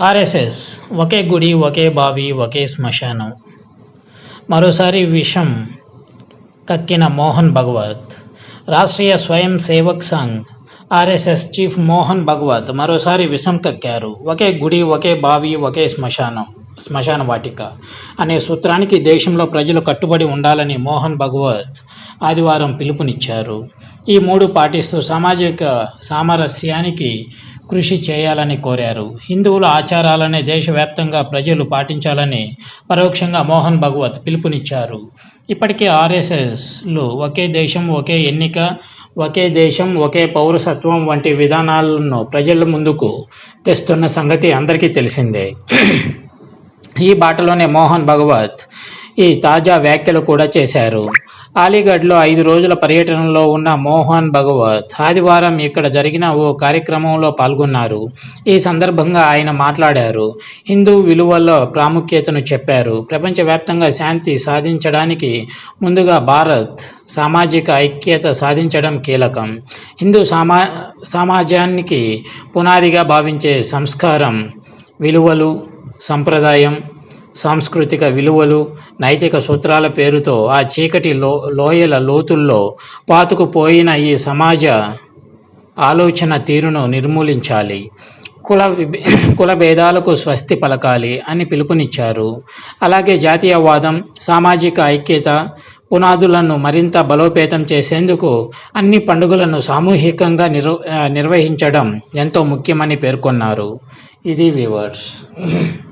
RSS ఒకే గుడి ఒకే బావి ఒకే శ్మశానం. మరోసారి విషం కక్కిన మోహన్ భగవత్ రాష్ట్రీయ స్వయం సేవక్ సంఘ్ ఆర్ఎస్ఎస్ చీఫ్ మోహన్ భగవత్ మరోసారి విషం కక్కారు. ఒకే గుడి ఒకే బావి ఒకే శ్మశానం శ్మశాన వాటిక అనే సూత్రానికి దేశంలో ప్రజలు కట్టుబడి ఉండాలని మోహన్ భగవత్ ఆదివారం పిలుపునిచ్చారు. ఈ మూడు పాటిస్తూ సామాజిక సామరస్యానికి కృషి చేయాలని కోరారు. హిందువుల ఆచారాలనే దేశవ్యాప్తంగా ప్రజలు పాటించాలని పరోక్షంగా మోహన్ భగవత్ పిలుపునిచ్చారు. ఇప్పటికే ఆర్ఎస్ఎస్లు ఒకే దేశం ఒకే ఎన్నిక ఒకే దేశం ఒకే పౌరసత్వం వంటి విధానాలను ప్రజల ముందుకు తెస్తున్న సంగతి అందరికీ తెలిసిందే. ఈ బాటలోనే మోహన్ భగవత్ ఈ తాజా వ్యాఖ్యలు కూడా చేశారు. అలీగఢ్లో ఐదు రోజుల పర్యటనలో ఉన్న మోహన్ భగవత్ ఆదివారం ఇక్కడ జరిగిన ఓ కార్యక్రమంలో పాల్గొన్నారు. ఈ సందర్భంగా ఆయన మాట్లాడారు. హిందూ విలువల్లో ప్రాముఖ్యతను చెప్పారు. ప్రపంచవ్యాప్తంగా శాంతి సాధించడానికి ముందుగా భారత్ సామాజిక ఐక్యత సాధించడం కీలకం. హిందూ సమా సమాజానికి పునాదిగా భావించే సంస్కారం విలువలు సంప్రదాయం సాంస్కృతిక విలువలు నైతిక సూత్రాల పేరుతో ఆ చీకటి లో లోయల లోతుల్లో పాతుకుపోయిన ఈ సమాజ ఆలోచన తీరును నిర్మూలించాలి. కుల కుల భేదాలకు స్వస్తి పలకాలి అని పిలుపునిచ్చారు. అలాగే జాతీయవాదం సామాజిక ఐక్యత పునాదులను మరింత బలోపేతం చేసేందుకు అన్ని పండుగలను సామూహికంగా నిర్వ నిర్వహించడం ఎంతో ముఖ్యమని పేర్కొన్నారు. ఇది వివర్స్.